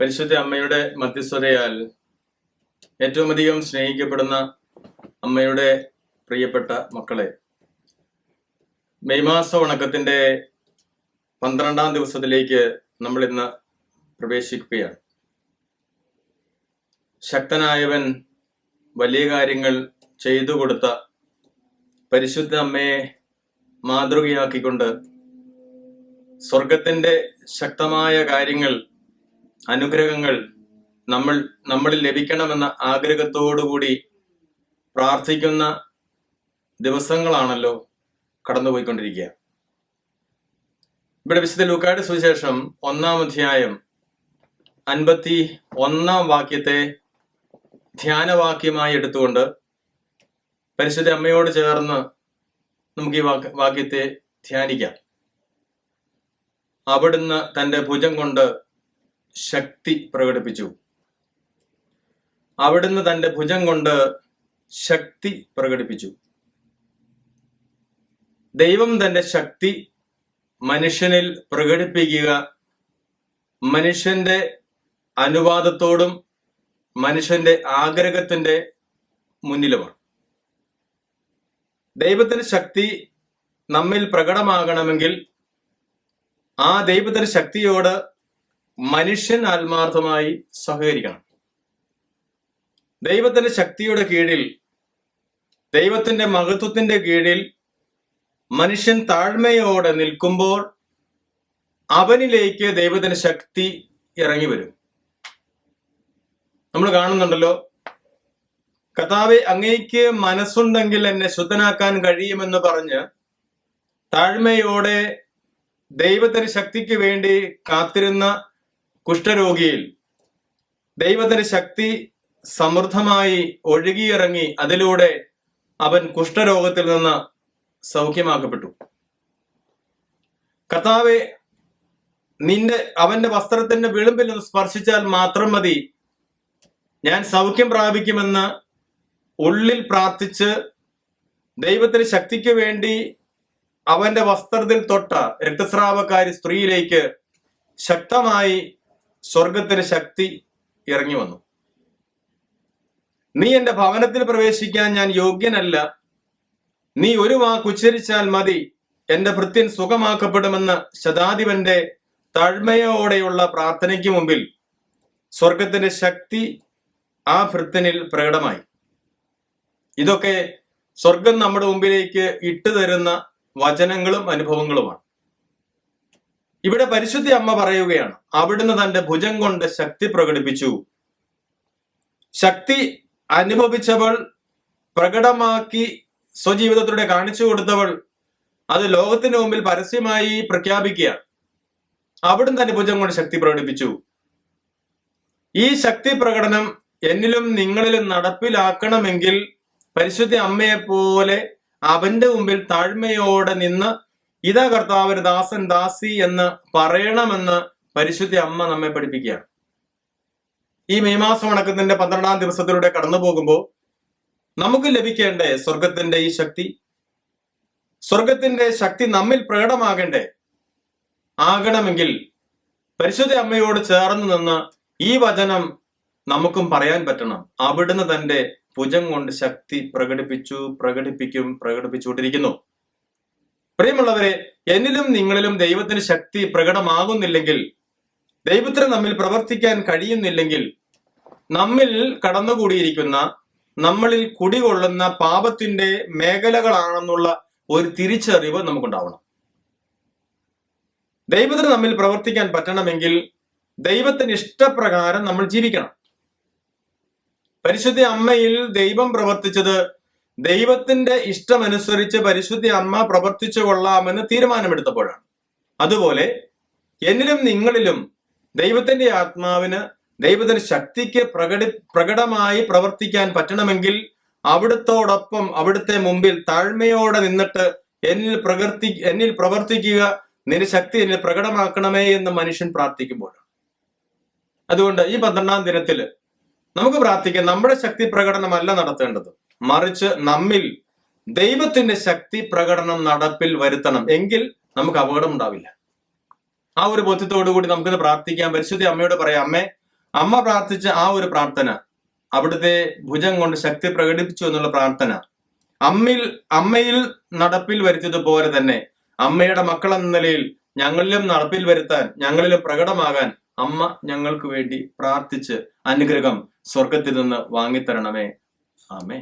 പരിശുദ്ധ അമ്മയുടെ മധ്യസ്ഥതയാൽ ഏറ്റവും അധികം സ്നേഹിക്കപ്പെടുന്ന അമ്മയുടെ പ്രിയപ്പെട്ട മക്കളെ മെയ് മാസ ഉണക്കത്തിന്റെ പന്ത്രണ്ടാം ദിവസത്തിലേക്ക് നമ്മൾ ഇന്ന് പ്രവേശിക്കുകയാണ്. ശക്തനായവൻ വലിയ കാര്യങ്ങൾ ചെയ്തു കൊടുത്ത പരിശുദ്ധ അമ്മയെ മാതൃകയാക്കിക്കൊണ്ട് സ്വർഗത്തിന്റെ ശക്തമായ കാര്യങ്ങൾ അനുഗ്രഹങ്ങൾ നമ്മൾ നമ്മളിൽ ലഭിക്കണമെന്ന ആഗ്രഹത്തോടുകൂടി പ്രാർത്ഥിക്കുന്ന ദിവസങ്ങളാണല്ലോ കടന്നുപോയിക്കൊണ്ടിരിക്കുക. ഇവിടെ വിശുദ്ധ ലൂക്കായുടെ സുവിശേഷം ഒന്നാം അധ്യായം അൻപത്തി ഒന്നാം വാക്യത്തെ ധ്യാനവാക്യമായി എടുത്തുകൊണ്ട് പരിശുദ്ധ അമ്മയോട് ചേർന്ന് നമുക്ക് ഈ വാക്യ വാക്യത്തെ ധ്യാനിക്കാം. അവിടുന്ന് തന്റെ ഭുജം കൊണ്ട് ശക്തി പ്രകടിപ്പിച്ചു. അവിടുന്ന് തന്റെ ഭുജം കൊണ്ട് ശക്തി പ്രകടിപ്പിച്ചു. ദൈവം തന്റെ ശക്തി മനുഷ്യനിൽ പ്രകടിപ്പിക്കുക മനുഷ്യന്റെ അനുവാദത്തോടും മനുഷ്യന്റെ ആഗ്രഹത്തിന്റെ മുന്നിലുമാണ്. ദൈവത്തിന്റെ ശക്തി നമ്മിൽ പ്രകടമാകണമെങ്കിൽ ആ ദൈവത്തിന്റെ ശക്തിയോട് മനുഷ്യൻ ആത്മാർത്ഥമായി സഹകരിക്കണം. ദൈവത്തിന്റെ ശക്തിയുടെ കീഴിൽ ദൈവത്തിന്റെ മഹത്വത്തിന്റെ കീഴിൽ മനുഷ്യൻ താഴ്മയോടെ നിൽക്കുമ്പോൾ അവനിലേക്ക് ദൈവത്തിന്റെ ശക്തി ഇറങ്ങി വരും. നമ്മൾ കാണുന്നുണ്ടല്ലോ കഥാവെ അങ്ങേക്ക് മനസ്സുണ്ടെങ്കിൽ എന്നെ ശുദ്ധനാക്കാൻ കഴിയുമെന്ന് പറഞ്ഞ് താഴ്മയോടെ ദൈവത്തിന്റെ ശക്തിക്ക് വേണ്ടി കാത്തിരുന്ന കുഷ്ഠരോഗിയിൽ ദൈവത്തിന്റെ ശക്തി സമൃദ്ധമായി ഒഴുകിയിറങ്ങി അതിലൂടെ അവൻ കുഷ്ഠരോഗത്തിൽ നിന്ന് സൗഖ്യമാക്കപ്പെട്ടു. കർത്താവെ നിന്റെ അവന്റെ വസ്ത്രത്തിന്റെ വിളിമ്പിൽ ഒന്ന് സ്പർശിച്ചാൽ മാത്രം മതി. ഞാൻ സൗഖ്യം പ്രാപിക്കുമെന്ന് ഉള്ളിൽ പ്രാർത്ഥിച്ച് ദൈവത്തിന് ശക്തിക്ക് വേണ്ടി അവന്റെ വസ്ത്രത്തിൽ തൊട്ട രക്തസ്രാവക്കാരി സ്ത്രീയിലേക്ക് ശക്തമായി സ്വർഗത്തിന്റെ ശക്തി ഇറങ്ങി വന്നു. നീ എന്റെ ഭവനത്തിൽ പ്രവേശിക്കാൻ ഞാൻ യോഗ്യനല്ല. നീ ഒരു വാക്ക് ഉച്ചരിച്ചാൽ മതി. എന്റെ ഭൃത്യൻ സുഖമാക്കപ്പെടുമെന്ന് ശതാധിപന്റെ താഴ്മയോടെയുള്ള പ്രാർത്ഥനയ്ക്ക് മുമ്പിൽ സ്വർഗത്തിന്റെ ശക്തി ആ ഭൃത്യനിൽ പ്രകടമായി. ഇതൊക്കെ സ്വർഗം നമ്മുടെ മുമ്പിലേക്ക് ഇട്ടു തരുന്ന വചനങ്ങളും അനുഭവങ്ങളുമാണ്. ഇവിടെ പരിശുദ്ധി അമ്മ പറയുകയാണ് അവിടുന്ന് തന്റെ ഭുജം കൊണ്ട് ശക്തി പ്രകടിപ്പിച്ചു. ശക്തി അനുഭവിച്ചവൾ പ്രകടമാക്കി സ്വജീവിതത്തിലൂടെ കാണിച്ചു കൊടുത്തവൾ അത് ലോകത്തിന് മുമ്പിൽ പരസ്യമായി പ്രഖ്യാപിക്കുക അവിടുന്ന് തന്റെ ഭുജം കൊണ്ട് ശക്തി പ്രകടിപ്പിച്ചു. ഈ ശക്തി പ്രകടനം എന്നിലും നിങ്ങളിലും നടപ്പിലാക്കണമെങ്കിൽ പരിശുദ്ധി അമ്മയെ പോലെ അവന്റെ മുമ്പിൽ താഴ്മയോടെ നിന്ന് ഇതാ കർത്താവ് ദാസൻ ദാസി എന്ന് പറയണമെന്ന് പരിശുദ്ധ അമ്മ നമ്മെ പഠിപ്പിക്കുകയാണ്. ഈ മെയ് മാസം വണക്കത്തിന്റെ പന്ത്രണ്ടാം ദിവസത്തിലൂടെ കടന്നു പോകുമ്പോൾ നമുക്ക് ലഭിക്കേണ്ടേ സ്വർഗത്തിന്റെ ഈ ശക്തി? സ്വർഗത്തിന്റെ ശക്തി നമ്മിൽ പ്രകടമാകണ്ടേ? ആകണമെങ്കിൽ പരിശുദ്ധ അമ്മയോട് ചേർന്ന് നിന്ന് ഈ വചനം നമുക്കും പറയാൻ പറ്റണം. അവിടുന്ന് തന്റെ ഭുജം കൊണ്ട് ശക്തി പ്രകടിപ്പിച്ചു പ്രകടിപ്പിക്കും പ്രകടിപ്പിച്ചുകൊണ്ടിരിക്കുന്നു. പ്രിയമുള്ളവരെ എന്നിലും നിങ്ങളിലും ദൈവത്തിന് ശക്തി പ്രകടമാകുന്നില്ലെങ്കിൽ ദൈവത്തിന് നമ്മിൽ പ്രവർത്തിക്കാൻ കഴിയുന്നില്ലെങ്കിൽ നമ്മിൽ കടന്നുകൂടിയിരിക്കുന്ന നമ്മളിൽ കുടികൊള്ളുന്ന പാപത്തിന്റെ മേഖലകളാണെന്നുള്ള ഒരു തിരിച്ചറിവ് നമുക്കുണ്ടാവണം. ദൈവത്തിന് നമ്മിൽ പ്രവർത്തിക്കാൻ പറ്റണമെങ്കിൽ ദൈവത്തിന് ഇഷ്ടപ്രകാരം നമ്മൾ ജീവിക്കണം. പരിശുദ്ധ അമ്മയിൽ ദൈവം പ്രവർത്തിച്ചത് ദൈവത്തിന്റെ ഇഷ്ടമനുസരിച്ച് പരിശുദ്ധി അമ്മ പ്രവർത്തിച്ചു കൊള്ളാമെന്ന് തീരുമാനമെടുത്തപ്പോഴാണ്. അതുപോലെ എന്നിലും നിങ്ങളിലും ദൈവത്തിന്റെ ആത്മാവിന് ദൈവത്തിന്റെ ശക്തിക്ക് പ്രകടി പ്രകടമായി പ്രവർത്തിക്കാൻ പറ്റണമെങ്കിൽ അവിടുത്തോടൊപ്പം അവിടുത്തെ മുമ്പിൽ താഴ്മയോടെ നിന്നിട്ട് എന്നിൽ പ്രകൃതി എന്നിൽ പ്രവർത്തിക്കുക നിന്റെ ശക്തി എന്നിൽ പ്രകടമാക്കണമേ എന്ന് മനുഷ്യൻ പ്രാർത്ഥിക്കുമ്പോഴാണ്. അതുകൊണ്ട് ഈ പന്ത്രണ്ടാം ദിനത്തിൽ നമുക്ക് പ്രാർത്ഥിക്കാം നമ്മുടെ ശക്തി പ്രകടനമല്ല നടത്തേണ്ടത്. മറിച്ച് നമ്മിൽ ദൈവത്തിന്റെ ശക്തി പ്രകടനം നടപ്പിൽ വരുത്തണം. എങ്കിൽ നമുക്ക് അപകടം ഉണ്ടാവില്ല. ആ ഒരു ബോധ്യത്തോടു കൂടി നമുക്കിത് പ്രാർത്ഥിക്കാം. പരിശുദ്ധി അമ്മയോട് പറയാം അമ്മേ അമ്മ പ്രാർത്ഥിച്ച ആ ഒരു പ്രാർത്ഥന അവിടുത്തെ ഭുജം കൊണ്ട് ശക്തി പ്രകടിപ്പിച്ചു എന്നുള്ള പ്രാർത്ഥന അമ്മയിൽ അമ്മയിൽ നടപ്പിൽ വരുത്തിയതുപോലെ തന്നെ അമ്മയുടെ മക്കൾ എന്ന നിലയിൽ ഞങ്ങളിലും നടപ്പിൽ വരുത്താൻ ഞങ്ങളിലും പ്രകടമാകാൻ അമ്മ ഞങ്ങൾക്ക് വേണ്ടി പ്രാർത്ഥിച്ച് അനുഗ്രഹം സ്വർഗത്തിൽ നിന്ന് വാങ്ങിത്തരണമേ. ആമേ